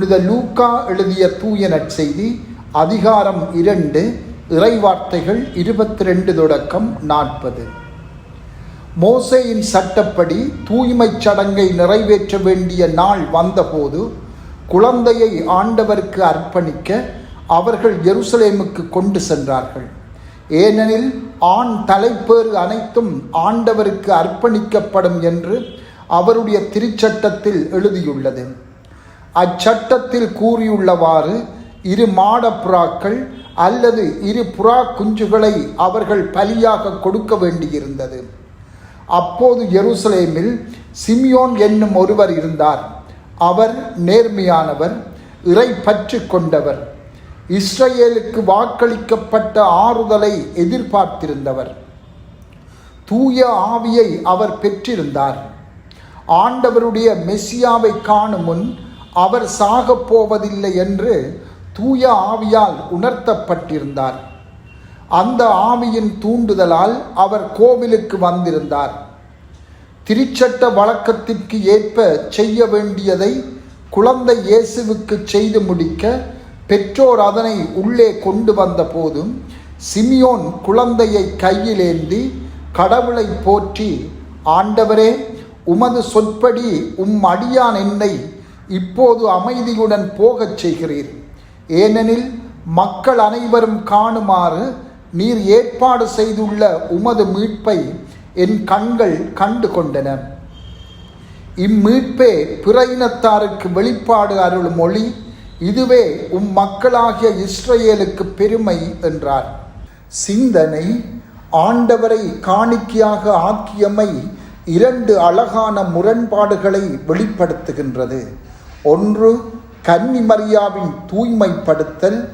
புனித லூக்கா எழுதிய தூய நற்செய்தி அதிகாரம் இரண்டு இறைவார்த்தைகள் இருபத்தி ரெண்டு தொடக்கம் நாற்பது. மோசேயின் சட்டப்படி தூய்மைச் சடங்கை நிறைவேற்ற வேண்டிய நாள் வந்தபோது குழந்தையை ஆண்டவருக்கு அர்ப்பணிக்க அவர்கள் எருசலேமுக்கு கொண்டு சென்றார்கள். ஏனெனில் ஆண் தலைப்பேறு அனைத்தும் ஆண்டவருக்கு அர்ப்பணிக்கப்படும் என்று அவருடைய திருச்சட்டத்தில் எழுதியுள்ளது. அச்சட்டத்தில் கூறியுள்ளவாறு இரு மாடப்புறாக்கள் அல்லது இரு புறா குஞ்சுகளை அவர்கள் பலியாக கொடுக்க வேண்டியிருந்தது. அப்போது எருசலேமில் சிமியோன் என்னும் ஒருவர் இருந்தார். அவர் நேர்மையானவர் இறை பற்று கொண்டவர். இஸ்ரேலுக்கு வாக்களிக்கப்பட்ட ஆறுதலை எதிர்பார்த்திருந்தவர். தூய ஆவியை அவர் பெற்றிருந்தார். ஆண்டவருடைய மெஸ்ஸியாவை காணும் முன் அவர் சாகப் போவதில்லை என்று தூய ஆவியால் உணர்த்தப்பட்டிருந்தார். அந்த ஆவியின் தூண்டுதலால் அவர் கோவிலுக்கு வந்திருந்தார். திருச்சட்ட வழக்கத்திற்கு ஏற்ப செய்ய வேண்டியதை குழந்தை இயேசுவுக்கு செய்து முடிக்க பெற்றோர் அதனை உள்ளே கொண்டு வந்த போதும் சிமியோன் குழந்தையை கையிலேந்தி கடவுளை போற்றி ஆண்டவரே உமது சொற்படி உம் அடியான் என்னை இப்போது அமைதியுடன் போகச் செய்கிறீர். ஏனெனில் மக்கள் அனைவரும் காணுமாறு நீர் ஏற்பாடு செய்துள்ள உமது மீட்பை என் கண்கள் கண்டு கொண்டன. இம்மீட்பே பிற இனத்தாருக்கு வெளிப்பாடு அருள் மொழி இதுவே உம் மக்களாகிய இஸ்ரேலுக்கு பெருமை என்றார். சிந்தனை ஆண்டவரை காணிக்கையாக ஆக்கியமை இரண்டு அழகான முரண்பாடுகளை வெளிப்படுத்துகின்றது. ஒன்று கன்னி மரியாவின் தூய்மைப்படுத்தல்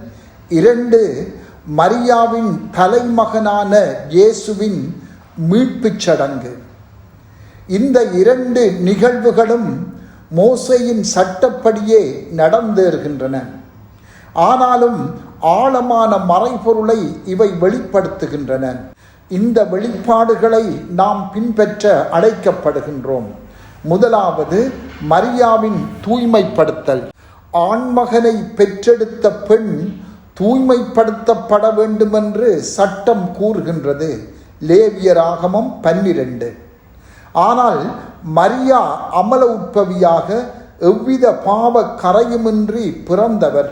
இரண்டு மரியாவின் தலைமகனான இயேசுவின் மீட்புச் சடங்கு. இந்த இரண்டு நிகழ்வுகளும் மோசையின் சட்டப்படியே நடந்தேறுகின்றன. ஆனாலும் ஆழமான மறைபொருளை இவை வெளிப்படுத்துகின்றன. இந்த வெளிப்பாடுகளை நாம் பின்பற்ற அழைக்கப்படுகின்றோம். முதலாவது மரியாவின் தூய்மைப்படுத்தல். ஆண்மகனை பெற்றெடுத்த பெண் தூய்மைப்படுத்தப்பட வேண்டுமென்று சட்டம் கூறுகின்றது. லேவியராகமம் பன்னிரண்டு. ஆனால் மரியா அமல உட்பவியாக எவ்வித பாவ கரையுமின்றி பிறந்தவர்.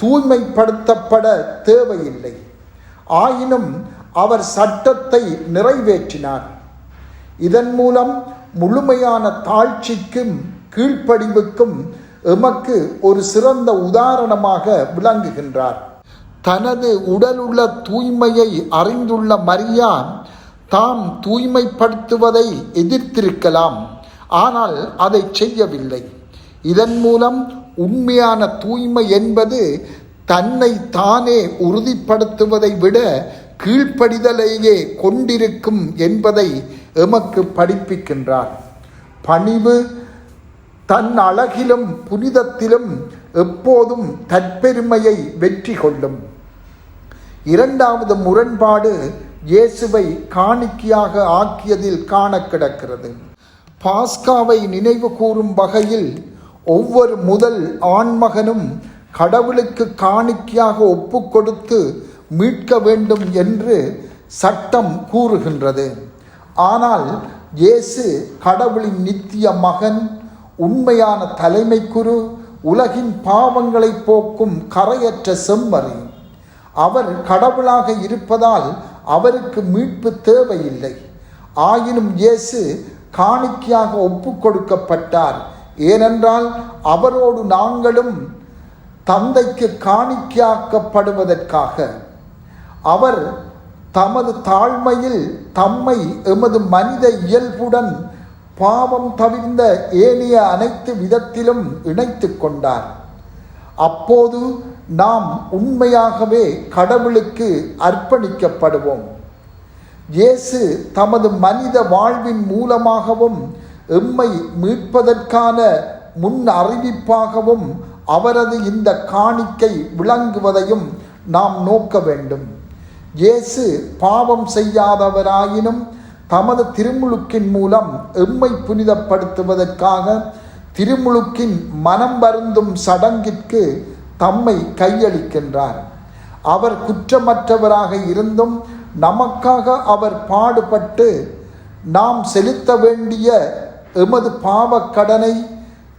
தூய்மைப்படுத்தப்பட தேவையில்லை. ஆயினும் அவர் சட்டத்தை நிறைவேற்றினார். இதன் மூலம் முழுமையான தாழ்ச்சிக்கும் கீழ்ப்படிவுக்கும் எமக்கு ஒரு சிறந்த உதாரணமாக விளங்குகின்றார். தனது உடலுள்ள தூய்மையை அறிந்துள்ள மரியா தாம் தூய்மைப்படுத்துவதை எதிர்த்திருக்கலாம் ஆனால் அதை செய்யவில்லை. இதன் மூலம் உண்மையான தூய்மை என்பது தன்னை தானே உறுதிப்படுத்துவதை விட கீழ்ப்படிதலையே கொண்டிருக்கும் என்பதை எமக்கு படிப்பிக்கின்றார். பணிவு தன் அழகிலும் புனிதத்திலும் எப்போதும் தற்பெருமையை வெற்றி கொள்ளும். இரண்டாவது முரண்பாடு இயேசுவை காணிக்கையாக ஆக்கியதில் காண கிடக்கிறது. பாஸ்காவை நினைவு கூறும் வகையில் ஒவ்வொரு முதல் ஆண்மகனும் கடவுளுக்கு காணிக்கையாக ஒப்பு கொடுத்து மீட்க வேண்டும் என்று சட்டம் கூறுகின்றது. ஆனால் இயேசு கடவுளின் நித்திய மகன் உண்மையான தலைமை குரு உலகின் பாவங்களை போக்கும் கரையற்ற செம்மறி. அவர் கடவுளாக இருப்பதால் அவருக்கு மீட்பு தேவையில்லை. ஆயினும் இயேசு காணிக்கையாக ஒப்பு கொடுக்கப்பட்டார். ஏனென்றால் அவரோடு நாங்களும் தந்தைக்கு காணிக்கையாக்கப்படுவதற்காக. அவர் தமது தாழ்மையில் தம்மை எமது மனித இயல்புடன் பாவம் தவிர்ந்த ஏனைய அனைத்து விதத்திலும் இணைத்து கொண்டார். அப்போது நாம் உண்மையாகவே கடவுளுக்கு அர்ப்பணிக்கப்படுவோம். இயேசு தமது மனித வாழ்வின் மூலமாகவும் எம்மை மீட்பதற்கான முன் அறிவிப்பாகவும் அவரது இந்த காணிக்கை விளங்குவதையும் நாம் நோக்க வேண்டும். இயேசு பாவம் செய்யாதவராயினும் தமது திருமுழுக்கின் மூலம் எம்மை புனிதப்படுத்துவதற்காக திருமுழுக்கின் மனம் வருந்தும் சடங்கிற்கு தம்மை கையளிக்கின்றார். அவர் குற்றமற்றவராக இருந்தும் நமக்காக அவர் பாடுபட்டு நாம் செலுத்த வேண்டிய எமது பாவக் கடனை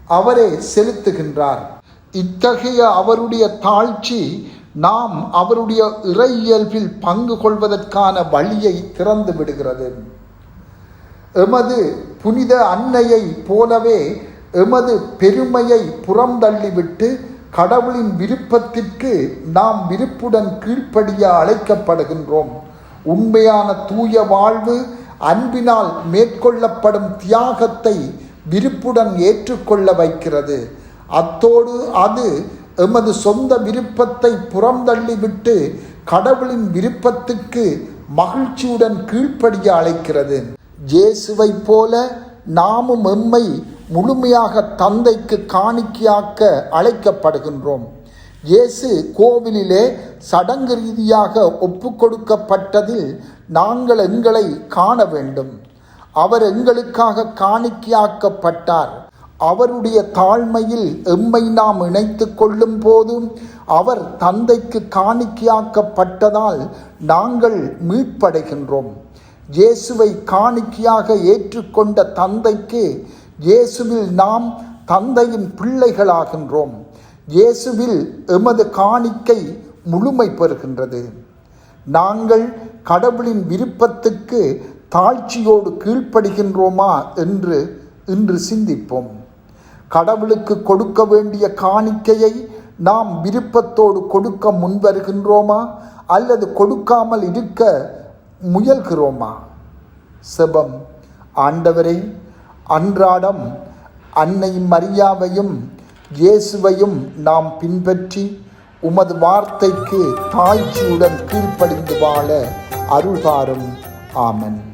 அவரே செலுத்துகின்றார். இத்தகைய அவருடைய தாழ்ச்சி நாம் அவருடைய இறையியல்பில் பங்கு கொள்வதற்கான வழியை திறந்து விடுகிறது. எமது புனித அன்னையை போலவே எமது பெருமையை புறந்தள்ளிவிட்டு கடவுளின் விருப்பத்திற்கு நாம் விருப்புடன் கீழ்ப்படிய அழைக்கப்படுகின்றோம். உண்மையான தூய வாழ்வு அன்பினால் மேற்கொள்ளப்படும் தியாகத்தை விருப்புடன் ஏற்றுக்கொள்ள வைக்கிறது. அத்தோடு அது எமது சொந்த விருப்பத்தை புறந்தள்ளிவிட்டு கடவுளின் விருப்பத்துக்கு மகிழ்ச்சியுடன் கீழ்ப்படிய அழைக்கிறது. ஜேசுவை போல நாமும் எம்மை முழுமையாக தந்தைக்கு காணிக்கையாக்க அழைக்கப்படுகின்றோம். இயேசு கோவிலிலே சடங்கு ரீதியாக ஒப்பு கொடுக்கப்பட்டதில் நாங்கள் எங்களை காண வேண்டும். அவர் எங்களுக்காக காணிக்கையாக்கப்பட்டார். அவருடைய தாழ்மையில் எம்மை நாம் இணைத்து கொள்ளும் போதும் அவர் தந்தைக்கு காணிக்கையாக்கப்பட்டதால் நாங்கள் மீட்படைகின்றோம். இயேசுவை காணிக்கையாக ஏற்றுக்கொண்ட தந்தைக்கு இயேசுவில் நாம் தந்தையின் பிள்ளைகளாகின்றோம். இயேசுவில் எமது காணிக்கை முழுமை பெறுகின்றது. நாங்கள் கடவுளின் விருப்பத்துக்கு தாழ்ச்சியோடு கீழ்ப்படுகின்றோமா என்று இன்று சிந்திப்போம். கடவுளுக்கு கொடுக்க வேண்டிய காணிக்கையை நாம் விருப்பத்தோடு கொடுக்க முன்வருகின்றோமா? அல்லது கொடுக்காமல் இருக்க முயல்கிறோமா? செபம். ஆண்டவரே அன்றாடம் அன்னை மரியாவையும் இயேசுவையும் நாம் பின்பற்றி உமது வார்த்தைக்கு தாய்ச்சியுடன் கீழ்ப்படிந்து வாழ அருள்தாரும். ஆமன்.